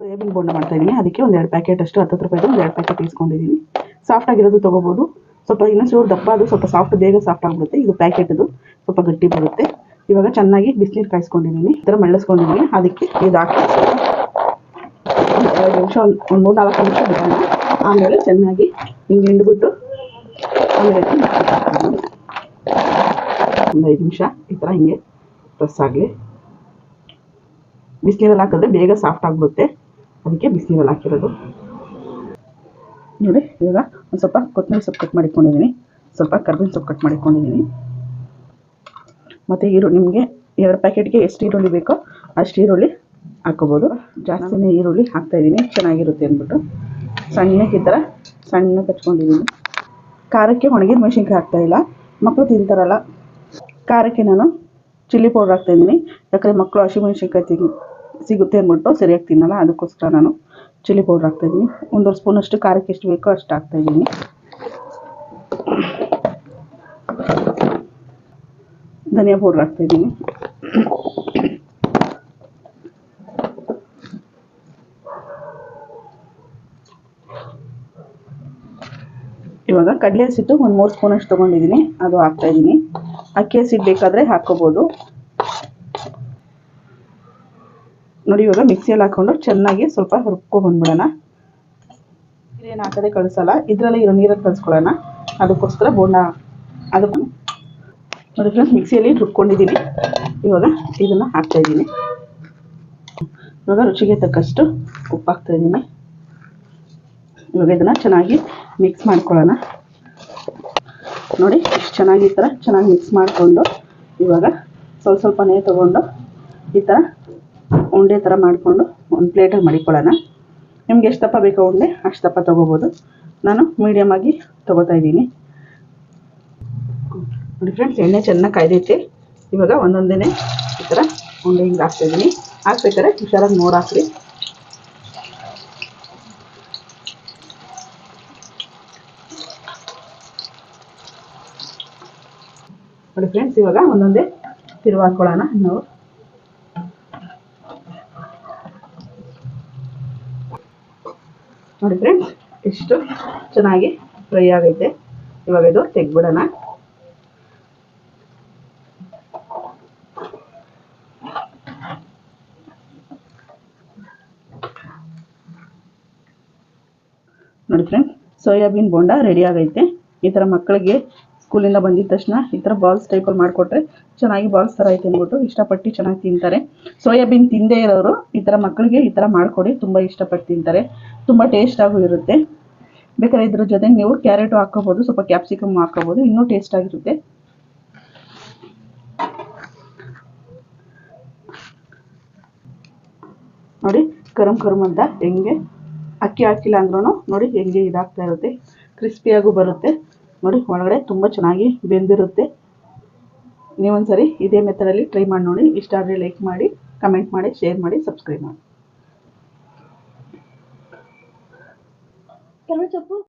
Soybean bonda ಮಾಡ್ತಾ ಇದ್ದೀನಿ ಅದಕ್ಕೆ ಒಂದು ಎರಡು ಪ್ಯಾಕೆಟ್ ಅಷ್ಟು ಹತ್ತು ರೂಪಾಯಿದು ಒಂದು ಎರಡು ಪ್ಯಾಕೆಟ್ ಇಸ್ಕೊಂಡಿದ್ದೀನಿ ಸಾಫ್ಟ್ ಆಗಿರೋದು ತೊಗೋಬೋದು. ಸ್ವಲ್ಪ ಇನ್ನೊಂದು ಚೂರು ದಪ್ಪ ಅದು ಸ್ವಲ್ಪ ಸಾಫ್ಟ್ ಬೇಗ ಸಾಫ್ಟ್ ಆಗಿಬಿಡುತ್ತೆ. ಇದು ಪ್ಯಾಕೆಟ್ದು ಸ್ವಲ್ಪ ಗಟ್ಟಿ ಬರುತ್ತೆ. ಇವಾಗ ಚೆನ್ನಾಗಿ ಬಿಸಿನೀರು ಕಾಯಿಸ್ಕೊಂಡಿದ್ದೀನಿ ಈ ಥರ ಮಳ್ಳಿಸ್ಕೊಂಡಿದ್ದೀನಿ ಅದಕ್ಕೆ ಇದು ಹಾಕಿ ಎರಡು ನಿಮಿಷ, ಒಂದು ಒಂದು ಮೂರು ನಾಲ್ಕು ನಿಮಿಷ ಬಿಡೋಣ. ಆಮೇಲೆ ಚೆನ್ನಾಗಿ ಹಿಂಗೆ ಹಿಂಡ್ಬಿಟ್ಟು ಆಮೇಲೆ ಒಂದು ಐದು ನಿಮಿಷ. ಈ ಥರ ಹಿಂಗೆ ಪ್ರೆಸ್ ಆಗಲಿ. ಬಿಸಿನೀರಲ್ಲಿ ಹಾಕಿದ್ರೆ ಬೇಗ ಸಾಫ್ಟ್ ಆಗಿಬಿಡುತ್ತೆ. ಅದಕ್ಕೆ ಬಿಸಿನೀರಲ್ಲಿ ಹಾಕಿರೋದು. ನೋಡಿ, ಇವಾಗ ಒಂದು ಸ್ವಲ್ಪ ಕೊತ್ತಂಬರಿ ಸೊಪ್ಪು ಕಟ್ ಮಾಡಿಕೊಂಡಿದ್ದೀನಿ ಸ್ವಲ್ಪ ಕರ್ಬೇವಿನ ಸೊಪ್ಪು ಕಟ್ ಮಾಡಿಕೊಂಡಿದ್ದೀನಿ ಮತ್ತು ಈರು, ನಿಮಗೆ ಎರಡು ಪ್ಯಾಕೆಟ್ಗೆ ಎಷ್ಟು ಈರುಳ್ಳಿ ಬೇಕೋ ಅಷ್ಟು ಈರುಳ್ಳಿ ಹಾಕೋಬೋದು ಜಾಸ್ತಿನೇ ಈರುಳ್ಳಿ ಹಾಕ್ತಾಯಿದ್ದೀನಿ ಚೆನ್ನಾಗಿರುತ್ತೆ ಅಂದ್ಬಿಟ್ಟು. ಸಣ್ಣಕ್ಕೆ ಈ ಥರ ಸಣ್ಣ ಕಚ್ಕೊಂಡಿದ್ದೀನಿ ಖಾರಕ್ಕೆ ಒಣಗಿದ ಮೆಣಸಿನ್ಕಾಯಿ ಹಾಕ್ತಾಯಿಲ್ಲ ಮಕ್ಕಳು ತಿಂತಾರಲ್ಲ, ಖಾರಕ್ಕೆ ನಾನು ಚಿಲ್ಲಿ ಪೌಡ್ರ್ ಹಾಕ್ತಾಯಿದ್ದೀನಿ ಯಾಕಂದರೆ ಮಕ್ಕಳು ಹಸಿಮೆಣ್ಸಿನ್ಕಾಯಿ ತಿನ್ ಸಿಗುತ್ತೆ ಅಂದ್ಬಿಟ್ಟು ಸರಿಯಾಗಿ ತಿನ್ನಲ್ಲ. ಅದಕ್ಕೋಸ್ಕರ ನಾನು ಚಿಲ್ಲಿ ಪೌಡ್ರ್ ಹಾಕ್ತಾಯಿದ್ದೀನಿ ಒಂದೂವರೆ ಸ್ಪೂನಷ್ಟು ಖಾರಕ್ಕೆ ಎಷ್ಟು ಬೇಕೋ ಅಷ್ಟು ಹಾಕ್ತಾಯಿದ್ದೀನಿ ಧನಿಯಾ ಪೌಡ್ರ್ ಹಾಕ್ತಾಯಿದ್ದೀನಿ ಇವಾಗ ಕಡಲೆ ಹಸಿಟ್ಟು ಒಂದು ಮೂರು ಸ್ಪೂನಷ್ಟು ತೊಗೊಂಡಿದ್ದೀನಿ. ಅದು ಹಾಕ್ತಾಯಿದ್ದೀನಿ ಅಕ್ಕಿ ಹಸಿಟ್ಟು ಬೇಕಾದರೆ ಹಾಕ್ಕೋಬೋದು. ನೋಡಿ, ಇವಾಗ ಮಿಕ್ಸಿಯಲ್ಲಿ ಹಾಕ್ಕೊಂಡು ಚೆನ್ನಾಗಿ ಸ್ವಲ್ಪ ರುಬ್ಕೊಂಡ್ಬಂದ್ಬಿಡೋಣ ನೀರೇನು ಹಾಕದೆ ಕಳಿಸಲ್ಲ, ಇದರಲ್ಲಿ ಇರೋ ನೀರಲ್ಲಿ ಕಳಿಸ್ಕೊಳ್ಳೋಣ. ಅದಕ್ಕೋಸ್ಕರ ಬೋಂಡ ಅದಕ್ಕೆ ನೋಡಿ ಫ್ರೆಂಡ್ಸ್ ಮಿಕ್ಸಿಯಲ್ಲಿ ರುಬ್ಕೊಂಡಿದ್ದೀನಿ ಇವಾಗ ಇದನ್ನು ಹಾಕ್ತಾಯಿದ್ದೀನಿ ಇವಾಗ ರುಚಿಗೆ ತಕ್ಕಷ್ಟು ಉಪ್ಪು ಹಾಕ್ತಾಯಿದ್ದೀನಿ ಇವಾಗ ಇದನ್ನು ಚೆನ್ನಾಗಿ ಮಿಕ್ಸ್ ಮಾಡ್ಕೊಳ್ಳೋಣ. ನೋಡಿ, ಇಷ್ಟು ಚೆನ್ನಾಗಿ ಈ ಥರ ಚೆನ್ನಾಗಿ ಮಿಕ್ಸ್ ಮಾಡಿಕೊಂಡು ಇವಾಗ ಸ್ವಲ್ಪ ಸ್ವಲ್ಪನೇ ತೊಗೊಂಡು ಈ ಥರ ಉಂಡೆ ಥರ ಮಾಡಿಕೊಂಡು ಒಂದು ಪ್ಲೇಟಲ್ಲಿ ಮಡಿಕೊಳ್ಳೋಣ. ನಿಮ್ಗೆ ಎಷ್ಟು ದಪ್ಪ ಬೇಕೋ ಉಂಡೆ ಅಷ್ಟು ದಪ್ಪ ತೊಗೋಬೋದು. ನಾನು ಮೀಡಿಯಮಾಗಿ ತೊಗೋತಾ ಇದ್ದೀನಿ. ನೋಡಿ ಫ್ರೆಂಡ್ಸ್ ಎಣ್ಣೆ ಚೆನ್ನಾಗಿ ಕಾಯ್ದೈತೆ. ಇವಾಗ ಒಂದೊಂದೇ ಈ ಥರ ಉಂಡೆ ಹಿಂಗೆ ಹಾಕ್ತಾಯಿದ್ದೀನಿ ಹಾಕ್ಬೇಕಾದ್ರೆ ಹುಷಾರಾಗಿ ನೋಡಿ ಹಾಕ್ರಿ. ನೋಡಿ ಫ್ರೆಂಡ್ಸ್ ಇವಾಗ ಒಂದೊಂದೇ ತಿರುವು ಹಾಕೊಳ್ಳೋಣ ನಾವು. ನೋಡಿ ಫ್ರೆಂಡ್ಸ್ ಎಷ್ಟು ಚೆನ್ನಾಗಿ ಫ್ರೈ ಆಗೈತೆ. ಇವಾಗ ಇದು ತೆಗ್ಬಿಡೋಣ ನೋಡಿ ಫ್ರೆಂಡ್ಸ್ ಸೋಯಾಬೀನ್ ಬೋಂಡ ರೆಡಿ ಆಗೈತೆ. ಈ ಥರ ಮಕ್ಕಳಿಗೆ ಸ್ಕೂಲಿಂದ ಬಂದಿದ ತಕ್ಷಣ ಈ ಥರ ಬಾಲ್ಸ್ ಟೈಪಲ್ಲಿ ಮಾಡಿಕೊಟ್ರೆ ಚೆನ್ನಾಗಿ ಬಾಲ್ಸ್ ಥರ ಐತೆ ಅಂದ್ಬಿಟ್ಟು ಇಷ್ಟಪಟ್ಟು ಚೆನ್ನಾಗಿ ತಿಂತಾರೆ. ಸೋಯಾಬೀನ್ ತಿಂದೇ ಇರೋರು ಈ ಥರ ಮಕ್ಕಳಿಗೆ ಈ ಥರ ಮಾಡಿಕೊಡಿ, ತುಂಬ ಇಷ್ಟಪಟ್ಟು ತಿಂತಾರೆ. ತುಂಬ ಟೇಸ್ಟಾಗೂ ಇರುತ್ತೆ. ಬೇಕಾದ್ರೆ ಇದ್ರ ಜೊತೆಗೆ ನೀವು ಕ್ಯಾರೆಟು ಹಾಕೋಬೋದು ಸ್ವಲ್ಪ ಕ್ಯಾಪ್ಸಿಕಮ್ ಹಾಕೋಬೋದು ಇನ್ನೂ ಟೇಸ್ಟಾಗಿರುತ್ತೆ ನೋಡಿ ಕರಮ್ ಕರಮ್ ಅಂತ ಹೆಂಗೆ, ಅಕ್ಕಿ ಹಾಕಿಲ್ಲ ಅಂದ್ರೂ ನೋಡಿ ಹೆಂಗೆ ಇದಾಗ್ತಾ ಇರುತ್ತೆ. ಕ್ರಿಸ್ಪಿಯಾಗೂ ಬರುತ್ತೆ. ನೋಡಿ, ಒಳಗಡೆ ತುಂಬ ಚೆನ್ನಾಗಿ ಬೆಂದಿರುತ್ತೆ. ನೀವೊಂದ್ಸರಿ ಇದೇ ಮೆಥಡಲ್ಲಿ ಟ್ರೈ ಮಾಡಿ ನೋಡಿ. ಇಷ್ಟ ಆದರೆ ಲೈಕ್ ಮಾಡಿ ಕಮೆಂಟ್ ಮಾಡಿ ಶೇರ್ ಮಾಡಿ ಸಬ್ಸ್ಕ್ರೈಬ್ ಮಾಡಿ.